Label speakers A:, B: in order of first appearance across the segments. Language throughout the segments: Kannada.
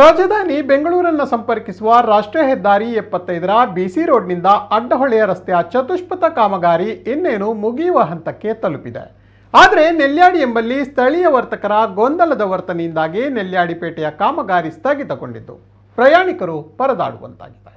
A: ರಾಜಧಾನಿ ಬೆಂಗಳೂರನ್ನು ಸಂಪರ್ಕಿಸುವ ರಾಷ್ಟ್ರೀಯ ಹೆದ್ದಾರಿ ಎಪ್ಪತ್ತೈದರ ಬಿಸಿ ರೋಡ್ನಿಂದ ಅಡ್ಡಹೊಳೆಯ ರಸ್ತೆಯ ಚತುಷ್ಪಥ ಕಾಮಗಾರಿ ಇನ್ನೇನು ಮುಗಿಯುವ ಹಂತಕ್ಕೆ ತಲುಪಿದೆ. ಆದರೆ ನೆಲ್ಯಾಡಿ ಎಂಬಲ್ಲಿ ಸ್ಥಳೀಯ ವರ್ತಕರ ಗೊಂದಲದ ವರ್ತನೆಯಿಂದಾಗಿ ನೆಲ್ಯಾಡಿಪೇಟೆಯ ಕಾಮಗಾರಿ ಸ್ಥಗಿತಗೊಂಡಿದ್ದು. ಪ್ರಯಾಣಿಕರು ಪರದಾಡುವಂತಾಗಿದೆ.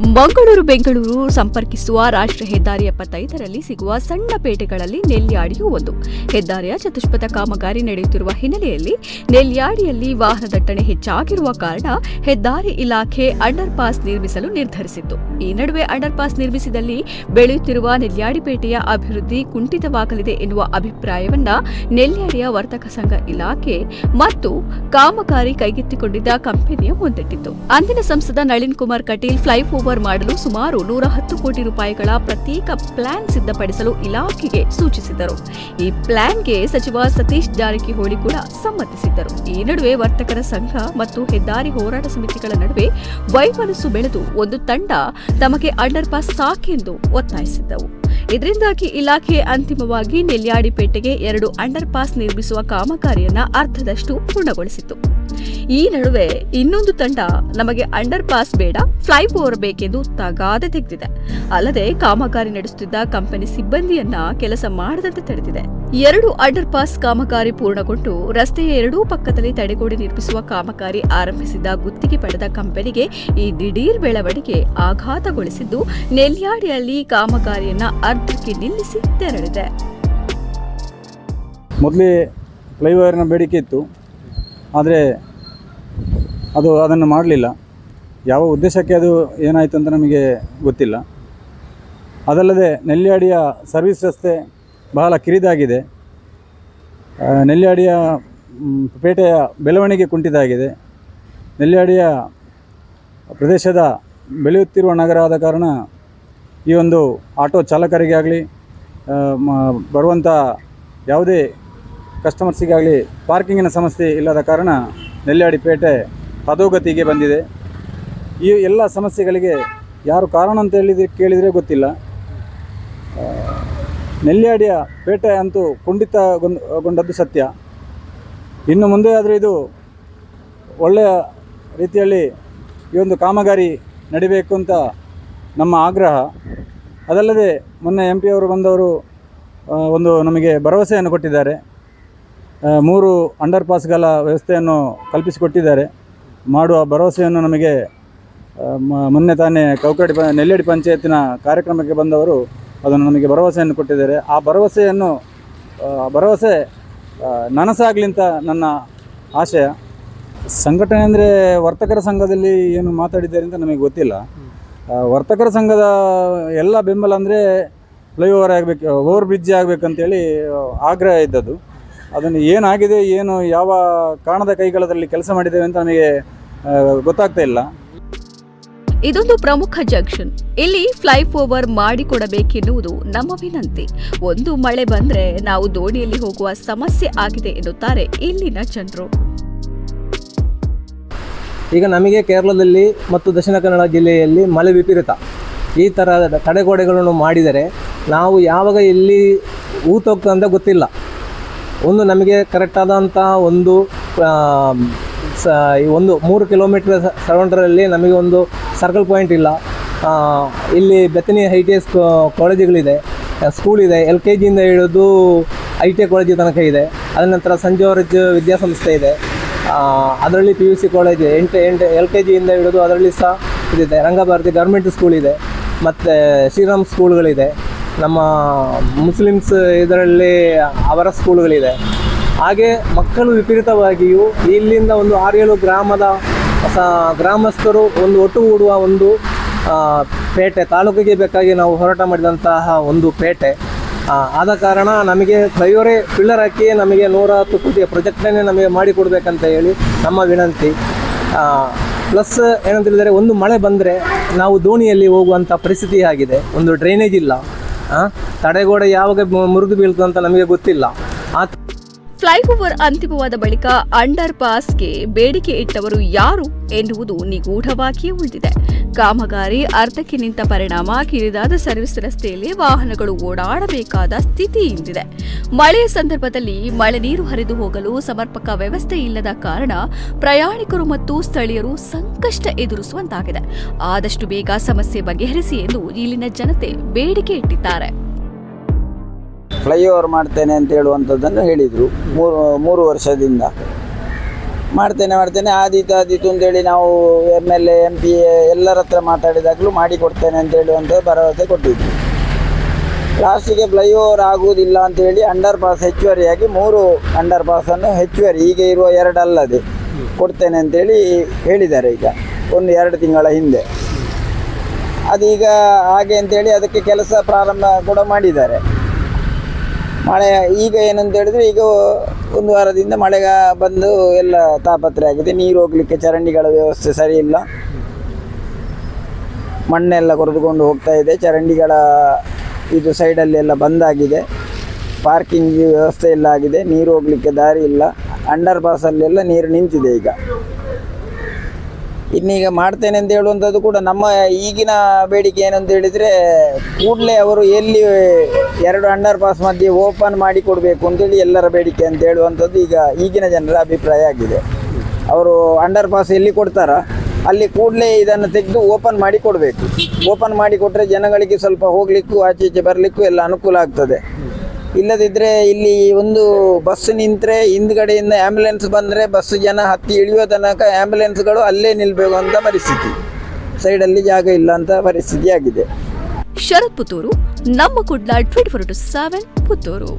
B: ಮಂಗಳೂರು, ಬೆಂಗಳೂರು ಸಂಪರ್ಕಿಸುವ ರಾಷ್ಟ್ರೀಯ ಹೆದ್ದಾರಿ ಎಪ್ಪತ್ತೈದರಲ್ಲಿ ಸಿಗುವ ಸಣ್ಣ ಪೇಟೆಗಳಲ್ಲಿ ನೆಲ್ಯಾಡಿಯೂ ಒಂದು. ಹೆದ್ದಾರಿಯ ಚತುಷ್ಪಥ ಕಾಮಗಾರಿ ನಡೆಯುತ್ತಿರುವ ಹಿನ್ನೆಲೆಯಲ್ಲಿ ನೆಲ್ಯಾಡಿಯಲ್ಲಿ ವಾಹನ ದಟ್ಟಣೆ ಹೆಚ್ಚಾಗಿರುವ ಕಾರಣ ಹೆದ್ದಾರಿ ಇಲಾಖೆ ಅಂಡರ್ ಪಾಸ್ ನಿರ್ಮಿಸಲು ನಿರ್ಧರಿಸಿತ್ತು. ಈ ನಡುವೆ ಅಂಡರ್ ಪಾಸ್ ನಿರ್ಮಿಸಿದಲ್ಲಿ ಬೆಳೆಯುತ್ತಿರುವ ನೆಲ್ಯಾಡಿಪೇಟೆಯ ಅಭಿವೃದ್ಧಿ ಕುಂಠಿತವಾಗಲಿದೆ ಎನ್ನುವ ಅಭಿಪ್ರಾಯವನ್ನ ನೆಲ್ಯಾಡಿಯ ವರ್ತಕ ಸಂಘ ಇಲಾಖೆ ಮತ್ತು ಕಾಮಗಾರಿ ಕೈಗೆತ್ತಿಕೊಂಡಿದ್ದ ಕಂಪನಿಯ ಮುಂದಿಟ್ಟಿತ್ತು. ಅಂದಿನ ಸಂಸದ ನಳಿನ್ ಕುಮಾರ್ ಕಟೀಲ್ ಫ್ಲೈಓವರ್ ಮಾಡಲು ಸುಮಾರು ನೂರ ಹತ್ತು ಕೋಟಿ ರೂಪಾಯಿಗಳ ಪ್ರತ್ಯೇಕ ಪ್ಲಾನ್ ಸಿದ್ಧಪಡಿಸಲು ಇಲಾಖೆಗೆ ಸೂಚಿಸಿದರು. ಈ ಪ್ಲಾನ್ಗೆ ಸಚಿವ ಸತೀಶ್ ಜಾರಕಿಹೊಳಿ ಕೂಡ ಸಮ್ಮತಿಸಿದ್ದರು. ಈ ನಡುವೆ ವರ್ತಕರ ಸಂಘ ಮತ್ತು ಹೆದ್ದಾರಿ ಹೋರಾಟ ಸಮಿತಿಗಳ ನಡುವೆ ವೈಮನಸ್ಸು ಬೆಳೆದು ಒಂದು ತಂಡ ತಮಗೆ ಅಂಡರ್ ಪಾಸ್ ಸಾಕೆಂದು ಒತ್ತಾಯಿಸಿದ್ದವು. ಇದರಿಂದಾಗಿ ಇಲಾಖೆ ಅಂತಿಮವಾಗಿ ನೆಲ್ಯಾಡಿಪೇಟೆಗೆ ಎರಡು ಅಂಡರ್ ಪಾಸ್ ನಿರ್ಮಿಸುವ ಕಾಮಗಾರಿಯನ್ನ ಅರ್ಧದಷ್ಟು ಪೂರ್ಣಗೊಳಿಸಿತು ಈ ನಡುವೆ ಇನ್ನೊಂದು ತಂಡ ನಮಗೆ ಅಂಡರ್ ಪಾಸ್ ಬೇಡ ಫ್ಲೈ ಓವರ್ ಬೇಕೆಂದು ತಗಾದೆ ತೆಗೆದಿದೆ. ಅಲ್ಲದೆ ಕಾಮಗಾರಿ ನಡೆಸುತ್ತಿದ್ದ ಕಂಪನಿ ಸಿಬ್ಬಂದಿಯನ್ನ ಕೆಲಸ ಮಾಡದಂತೆ ತಡೆದಿದೆ. ಎರಡು ಅಂಡರ್ ಪಾಸ್ ಕಾಮಗಾರಿ ಪೂರ್ಣಗೊಂಡು ರಸ್ತೆಯ ಎರಡೂ ಪಕ್ಕದಲ್ಲಿ ತಡೆಗೋಡೆ ನಿರ್ಮಿಸುವ ಕಾಮಗಾರಿ ಆರಂಭಿಸಿದ್ದ ಗುತ್ತಿಗೆ ಪಡೆದ ಕಂಪನಿಗೆ ಈ ದಿಢೀರ್ ಬೆಳವಣಿಗೆ ಆಘಾತಗೊಳಿಸಿದ್ದು, ನೆಲ್ಯಾಡಿಯಲ್ಲಿ ಕಾಮಗಾರಿಯನ್ನ ಅರ್ಧಕ್ಕೆ ನಿಲ್ಲಿಸಿ ತೆರಳಿದೆ.
C: ಮೊದಲೇ ಫ್ಲೈಓವರ್ನ ಬೇಡಿಕೆ ಇತ್ತು. ಆದರೆ ಅದು ಅದನ್ನು ಮಾಡಲಿಲ್ಲ. ಯಾವ ಉದ್ದೇಶಕ್ಕೆ ಅದು ಏನಾಯಿತು ಅಂತ ನಮಗೆ ಗೊತ್ತಿಲ್ಲ. ಅದಲ್ಲದೆ ನೆಲ್ಯಾಡಿಯ ಸರ್ವಿಸ್ ರಸ್ತೆ ಬಹಳ ಕಿರಿದಾಗಿದೆ. ನೆಲ್ಲಿಯಾಡಿಯ ಪೇಟೆಯ ಬೆಳವಣಿಗೆ ಕುಂಠಿತಾಗಿದೆ ನೆಲ್ಲಿಯಾಡಿಯ ಪ್ರದೇಶದ ಬೆಳೆಯುತ್ತಿರುವ ನಗರ ಆದ ಕಾರಣ ಈ ಒಂದು ಆಟೋ ಚಾಲಕರಿಗೆ ಆಗಲಿ ಬರುವಂಥ ಯಾವುದೇ ಕಸ್ಟಮರ್ಸಿಗಾಗಲಿ ಪಾರ್ಕಿಂಗಿನ ಸಮಸ್ಯೆ ಇಲ್ಲದ ಕಾರಣ ನೆಲ್ಲಾಡಿ ಪೇಟೆ ಅಧೋಗತಿಗೆ ಬಂದಿದೆ. ಈ ಎಲ್ಲ ಸಮಸ್ಯೆಗಳಿಗೆ ಯಾರು ಕಾರಣ ಅಂತ ಹೇಳಿದ್ರೆ ಕೇಳಿದರೆ ಗೊತ್ತಿಲ್ಲ. ನೆಲ್ಲಾಡಿಯ ಪೇಟೆ ಅಂತೂ ಕುಂಡಿತಗೊಂಡದ್ದು ಸತ್ಯ. ಇನ್ನು ಮುಂದೆ ಆದರೆ ಇದು ಒಳ್ಳೆಯ ರೀತಿಯಲ್ಲಿ ಈ ಒಂದು ಕಾಮಗಾರಿ ನಡಿಬೇಕು ಅಂತ ನಮ್ಮ ಆಗ್ರಹ. ಅದಲ್ಲದೆ ಮೊನ್ನೆ ಎಂ ಪಿ ಅವರು ಬಂದವರು ಒಂದು ನಮಗೆ ಭರವಸೆಯನ್ನು ಕೊಟ್ಟಿದ್ದಾರೆ. ಮೂರು ಅಂಡರ್ ಪಾಸ್ಗಳ ವ್ಯವಸ್ಥೆಯನ್ನು ಕಲ್ಪಿಸಿಕೊಟ್ಟಿದ್ದಾರೆ. ಮಾಡುವ ಭರವಸೆಯನ್ನು ನಮಗೆ ಮೊನ್ನೆ ತಾನೇ ಕೌಕಡಿ ಪ, ನೆಲ್ಲೇಡಿ ಪಂಚಾಯತಿನ ಕಾರ್ಯಕ್ರಮಕ್ಕೆ ಬಂದವರು ಅದನ್ನು ನಮಗೆ ಭರವಸೆಯನ್ನು ಕೊಟ್ಟಿದ್ದಾರೆ. ಆ ಭರವಸೆಯನ್ನು ಭರವಸೆ ನನಸಾಗಲಿ ಅಂತ ನನ್ನ ಆಶಯ. ಸಂಘಟನೆ ಅಂದರೆ ವರ್ತಕರ ಸಂಘದಲ್ಲಿ ಏನು ಮಾತಾಡಿದ್ದಾರೆ ಅಂತ ನಮಗೆ ಗೊತ್ತಿಲ್ಲ. ವರ್ತಕರ ಸಂಘದ ಎಲ್ಲ ಬೆಂಬಲ ಅಂದರೆ ಫ್ಲೈಓವರ್ ಆಗಬೇಕು, ಓವರ್ ಬ್ರಿಡ್ಜ್ ಆಗಬೇಕಂತೇಳಿ ಆಗ್ರಹ ಇದ್ದದ್ದು. ಅದನ್ನು ಏನಾಗಿದೆ ಏನು ಯಾವ ಕಾರಣದ ಕೈಗಳದಲ್ಲಿ ಕೆಲಸ ಮಾಡಿದ್ದೇವೆ ಅಂತ ನಮಗೆ ಗೊತ್ತಾಗ್ತಾ ಇಲ್ಲ.
B: ಇದೊಂದು ಪ್ರಮುಖ ಜಂಕ್ಷನ್. ಇಲ್ಲಿ ಫ್ಲೈಓವರ್ ಮಾಡಿಕೊಡಬೇಕೆನ್ನುವುದು ನಮ್ಮ ವಿನಂತಿ. ಒಂದು ಮಳೆ ಬಂದ್ರೆ ನಾವು ದೋಣಿಯಲ್ಲಿ ಹೋಗುವ ಸಮಸ್ಯೆ ಆಗಿದೆ ಎನ್ನುತ್ತಾರೆ ಇಲ್ಲಿನ ಜನರು
D: ಈಗ ನಮಗೆ ಕೇರಳದಲ್ಲಿ ಮತ್ತು ದಕ್ಷಿಣ ಕನ್ನಡ ಜಿಲ್ಲೆಯಲ್ಲಿ ಮಳೆ ವಿಪರೀತ. ಈ ಥರದ ತಡೆಗೋಡೆಗಳನ್ನು ಮಾಡಿದರೆ ನಾವು ಯಾವಾಗ ಇಲ್ಲಿ ಊತೋಗ್ತದೆ ಅಂತ ಗೊತ್ತಿಲ್ಲ. ಒಂದು ನಮಗೆ ಕರೆಕ್ಟಾದಂಥ ಒಂದು ಸ ಒಂದು ಮೂರು ಕಿಲೋಮೀಟರ್ ಸರೌಂಡರಲ್ಲಿ ನಮಗೆ ಒಂದು ಸರ್ಕಲ್ ಪಾಯಿಂಟ್ ಇಲ್ಲ. ಇಲ್ಲಿ ಬೆತ್ತನಿ ಐ ಟಿ ಎಸ್ ಕಾಲೇಜುಗಳಿದೆ ಸ್ಕೂಲ್ ಇದೆ. ಎಲ್ ಕೆ ಜಿಯಿಂದ ಹಿಡಿದು ಐ ಟಿ ಐ ಕಾಲೇಜು ತನಕ ಇದೆ. ಅದ ನಂತರ ಸಂಜೆ ಜಾರ್ಜ್ ವಿದ್ಯಾಸಂಸ್ಥೆ ಇದೆ. ಅದರಲ್ಲಿ ಪಿ ಯು ಸಿ ಕಾಲೇಜ್ ಎಂಟು ಎಂಟು ಎಲ್ ಕೆ ಜಿಯಿಂದ ಹಿಡಿದು ಅದರಲ್ಲಿ ಸಹ ಇದಿದೆ. ರಂಗಭಾರತಿ ಗೌರ್ಮೆಂಟ್ ಸ್ಕೂಲ್ ಇದೆ. ಮತ್ತು, ಶ್ರೀರಾಮ್ ಸ್ಕೂಲ್ಗಳಿದೆ ನಮ್ಮ ಮುಸ್ಲಿಮ್ಸ್ ಇದರಲ್ಲಿ ಅವರ ಸ್ಕೂಲ್ಗಳಿದೆ. ಹಾಗೆ ಮಕ್ಕಳು ವಿಪರೀತವಾಗಿಯೂ ಇಲ್ಲಿಂದ ಒಂದು ಆರೇಳು ಗ್ರಾಮದ ಸ ಗ್ರಾಮಸ್ಥರು ಒಂದು ಒಟ್ಟುಗೂಡುವ ಒಂದು ಪೇಟೆ, ತಾಲೂಕಿಗೆ ಬೇಕಾಗಿ ನಾವು ಹೋರಾಟ ಮಾಡಿದಂತಹ ಒಂದು ಪೇಟೆ. ಆದ ಕಾರಣ ನಮಗೆ ಫ್ಲೈಓವರೇ ಪಿಲ್ಲರ್ ಹಾಕಿ ನಮಗೆ ನೂರ ಹತ್ತು ಕೋಟಿಯ ಪ್ರೊಜೆಕ್ಟನ್ನೇ ನಮಗೆ ಮಾಡಿಕೊಡ್ಬೇಕಂತ ಹೇಳಿ ನಮ್ಮ ವಿನಂತಿ. ಪ್ಲಸ್ ಏನಂತ ಹೇಳಿದರೆ ಒಂದು ಮಳೆ ಬಂದರೆ ನಾವು ದೋಣಿಯಲ್ಲಿ ಹೋಗುವಂಥ ಪರಿಸ್ಥಿತಿ ಆಗಿದೆ. ಒಂದು ಡ್ರೈನೇಜ್ ಇಲ್ಲ. ತಡೆಗೋಡೆ ಯಾವಾಗ ಮುರಿದು ಬೀಳ್ತು ಅಂತ ನಮಗೆ ಗೊತ್ತಿಲ್ಲ. ಆ
B: ಫ್ಲೈಓವರ್ ಅಂತಿಮವಾದ ಬಳಿಕ ಅಂಡರ್ ಪಾಸ್ಗೆ ಬೇಡಿಕೆ ಇಟ್ಟವರು ಯಾರು ಎನ್ನುವುದು ನಿಗೂಢವಾಗಿಯೇ ಉಳಿದಿದೆ. ಕಾಮಗಾರಿ ಅರ್ಧಕ್ಕೆ ನಿಂತ ಪರಿಣಾಮ, ಕಿರಿದಾದ ಸರ್ವಿಸ್ ರಸ್ತೆಯಲ್ಲಿ ವಾಹನಗಳು ಓಡಾಡಬೇಕಾದ ಸ್ಥಿತಿ ಇಂದಿದೆ. ಮಳೆಯ ಸಂದರ್ಭದಲ್ಲಿ ಮಳೆ ನೀರು ಹರಿದು ಹೋಗಲು ಸಮರ್ಪಕ ವ್ಯವಸ್ಥೆ ಇಲ್ಲದ ಕಾರಣ ಪ್ರಯಾಣಿಕರು ಮತ್ತು ಸ್ಥಳೀಯರು ಸಂಕಷ್ಟ ಎದುರಿಸುವಂತಾಗಿದೆ. ಆದಷ್ಟು ಬೇಗ ಸಮಸ್ಯೆ ಬಗೆಹರಿಸಿ ಎಂದು ಇಲ್ಲಿನ ಜನತೆ ಬೇಡಿಕೆ ಇಟ್ಟಿದ್ದಾರೆ.
E: ಫ್ಲೈಓವರ್ ಮಾಡ್ತೇನೆ ಅಂತ ಹೇಳುವಂಥದ್ದನ್ನು ಹೇಳಿದರು. ಮೂರು ಮೂರು ವರ್ಷದಿಂದ. ಮಾಡ್ತೇನೆ ಮಾಡ್ತೇನೆ. ಆದೀತು ಆದೀತು ಅಂತೇಳಿ ನಾವು M L A M P ಎಲ್ಲರ ಹತ್ರ ಮಾತಾಡಿದಾಗಲೂ ಮಾಡಿಕೊಡ್ತೇನೆ ಅಂತ ಹೇಳುವಂಥ ಭರವಸೆ ಕೊಟ್ಟಿದ್ದರು ಲಾಸ್ಟಿಗೆ ಫ್ಲೈಓವರ್ ಆಗುವುದಿಲ್ಲ ಅಂತೇಳಿ ಅಂಡರ್ ಪಾಸ್ ಹೆಚ್ಚುವರಿಯಾಗಿ ಮೂರು ಅಂಡರ್ ಪಾಸನ್ನು ಹೆಚ್ಚುವರಿ ಈಗ ಇರುವ ಎರಡು ಅಲ್ಲದೆ ಕೊಡ್ತೇನೆ ಅಂತೇಳಿ ಹೇಳಿದ್ದಾರೆ ಈಗ, ಒಂದು ಎರಡು ತಿಂಗಳ ಹಿಂದೆ. ಅದೀಗ ಹಾಗೆ ಅಂತೇಳಿ ಅದಕ್ಕೆ ಕೆಲಸ ಪ್ರಾರಂಭ ಕೂಡ ಮಾಡಿದ್ದಾರೆ. ಮಳೆ ಈಗ ಏನಂತ ಹೇಳಿದ್ರೆ ಈಗ ಒಂದು ವಾರದಿಂದ ಮಳೆಗ ಬಂದು ಎಲ್ಲ ತಾಪತ್ರೆ ಆಗಿದೆ. ನೀರು ಹೋಗ್ಲಿಕ್ಕೆ ಚರಂಡಿಗಳ ವ್ಯವಸ್ಥೆ ಸರಿ ಇಲ್ಲ. ಮಣ್ಣೆಲ್ಲ ಕೊರೆದುಕೊಂಡು ಹೋಗ್ತಾ ಇದೆ. ಚರಂಡಿಗಳ ಇದು ಸೈಡಲ್ಲಿ ಎಲ್ಲ ಬಂದಾಗಿದೆ. ಪಾರ್ಕಿಂಗ್ ವ್ಯವಸ್ಥೆ ಎಲ್ಲ ಆಗಿದೆ. ನೀರು ಹೋಗ್ಲಿಕ್ಕೆ ದಾರಿ ಇಲ್ಲ. ಅಂಡರ್ ಪಾಸಲ್ಲೆಲ್ಲ ನೀರು ನಿಂತಿದೆ ಈಗ. ಇನ್ನೀಗ ಮಾಡ್ತೇನೆ ಅಂತ ಹೇಳುವಂಥದ್ದು ಕೂಡ ನಮ್ಮ ಈಗಿನ ಬೇಡಿಕೆ ಏನಂತ ಹೇಳಿದರೆ ಕೂಡಲೇ ಅವರು ಎಲ್ಲಿ ಎರಡು ಅಂಡರ್ ಪಾಸ್ ಮಧ್ಯೆ ಓಪನ್ ಮಾಡಿ ಕೊಡಬೇಕು ಅಂತೇಳಿ ಎಲ್ಲರ ಬೇಡಿಕೆ ಅಂತ ಹೇಳುವಂಥದ್ದು ಈಗ ಈಗಿನ ಜನರ ಅಭಿಪ್ರಾಯ ಆಗಿದೆ. ಅವರು ಅಂಡರ್ ಪಾಸ್ ಎಲ್ಲಿ ಕೊಡ್ತಾರ? ಅಲ್ಲಿ ಕೂಡಲೇ ಇದನ್ನು ತೆಗೆದು ಓಪನ್ ಮಾಡಿ ಕೊಡಬೇಕು. ಓಪನ್ ಮಾಡಿ ಕೊಟ್ಟರೆ ಜನಗಳಿಗೆ ಸ್ವಲ್ಪ ಹೋಗಲಿಕ್ಕೂ ಆಚೆ ಈಚೆ ಬರಲಿಕ್ಕೂ ಎಲ್ಲ ಅನುಕೂಲ ಆಗ್ತದೆ. ಇಲ್ಲದಿದ್ದರೆ ಇಲ್ಲಿ ಒಂದು ಬಸ್ ನಿಂತರೆ ಹಿಂದ್ಗಡೆಯಿಂದ ಆ್ಯಂಬುಲೆನ್ಸ್ ಬಂದರೆ ಬಸ್ ಜನ ಹತ್ತಿ ಇಳಿಯುವ ತನಕ ಆ್ಯಂಬುಲೆನ್ಸ್ಗಳು ಅಲ್ಲೇ ನಿಲ್ಲಬೇಕು ಅಂತ ಪರಿಸ್ಥಿತಿ. ಸೈಡಲ್ಲಿ ಜಾಗ ಇಲ್ಲ ಅಂತ ಪರಿಸ್ಥಿತಿ ಆಗಿದೆ.
B: ಶರತ್ ಪುತ್ತೂರು, ನಮ್ಮ Kudla twenty four to seven Puttur.